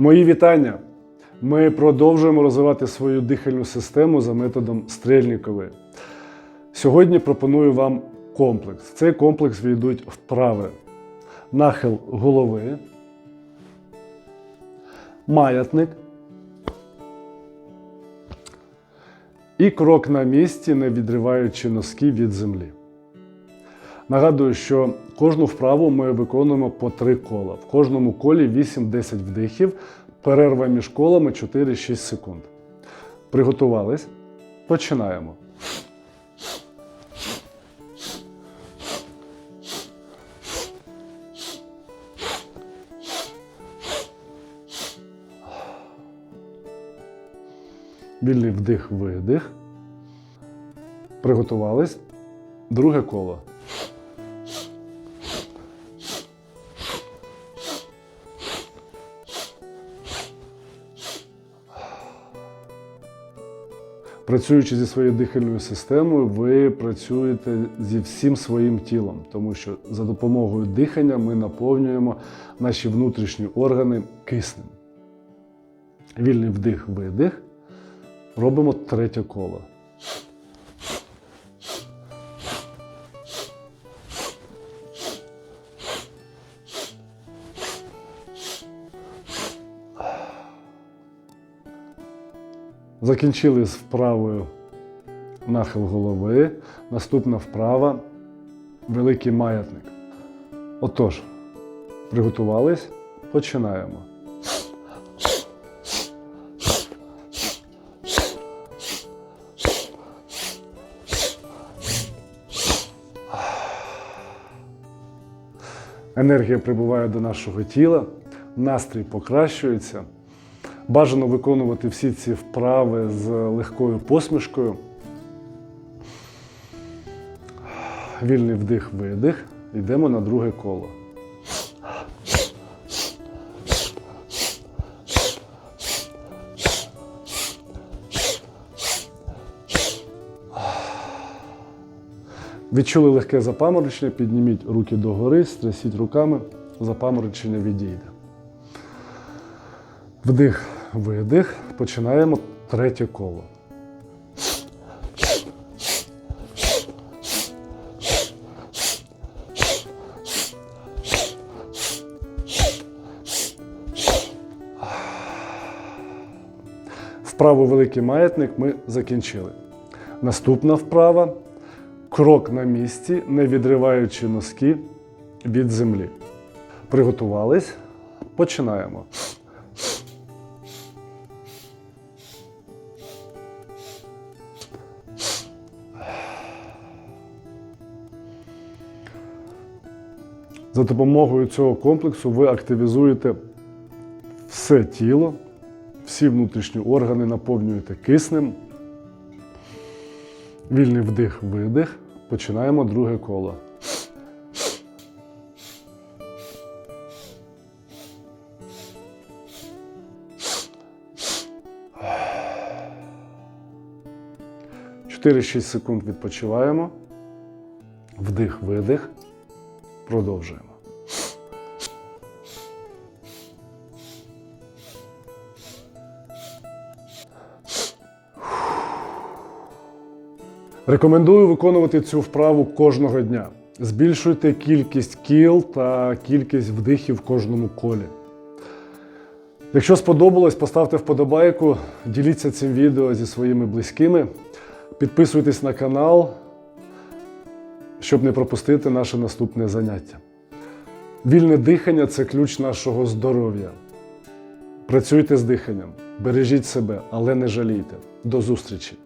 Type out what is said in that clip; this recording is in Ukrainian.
Мої вітання! Ми продовжуємо розвивати свою дихальну систему за методом Стрельнікової. Сьогодні пропоную вам комплекс. В цей комплекс війдуть вправи нахил голови, маятник і крок на місці, не відриваючи носки від землі. Нагадую, що кожну вправу ми виконуємо по три кола. В кожному колі 8-10 вдихів, перерва між колами 4-6 секунд. Приготувались? Починаємо. Вільний вдих, видих. Приготувались. Друге коло. Працюючи зі своєю дихальною системою, ви працюєте зі всім своїм тілом, тому що за допомогою дихання ми наповнюємо наші внутрішні органи киснем. Вільний вдих, видих. Робимо третє коло. Закінчили з вправою нахил голови. Наступна вправа великий маятник. Отож, приготувались, починаємо. Енергія прибуває до нашого тіла, настрій покращується. Бажано виконувати всі ці вправи з легкою посмішкою. Вільний вдих, видих. Йдемо на друге коло. Відчули легке запаморочення, підніміть руки догори, стрясіть руками, запаморочення відійде. Вдих, видих. Починаємо третє коло. Вправу великий маятник ми закінчили. Наступна вправа крок на місці, не відриваючи носки від землі. Приготувались. Починаємо. За допомогою цього комплексу ви активізуєте все тіло, всі внутрішні органи наповнюєте киснем. Вільний вдих, видих. Починаємо друге коло. Чотири-шість секунд відпочиваємо. Вдих, видих. Продовжуємо. Рекомендую виконувати цю вправу кожного дня. Збільшуйте кількість кіл та кількість вдихів в кожному колі. Якщо сподобалось, поставте вподобайку, діліться цим відео зі своїми близькими, підписуйтесь на канал, щоб не пропустити наше наступне заняття. Вільне дихання це ключ нашого здоров'я. Працюйте з диханням, бережіть себе, але не жалійте. До зустрічі!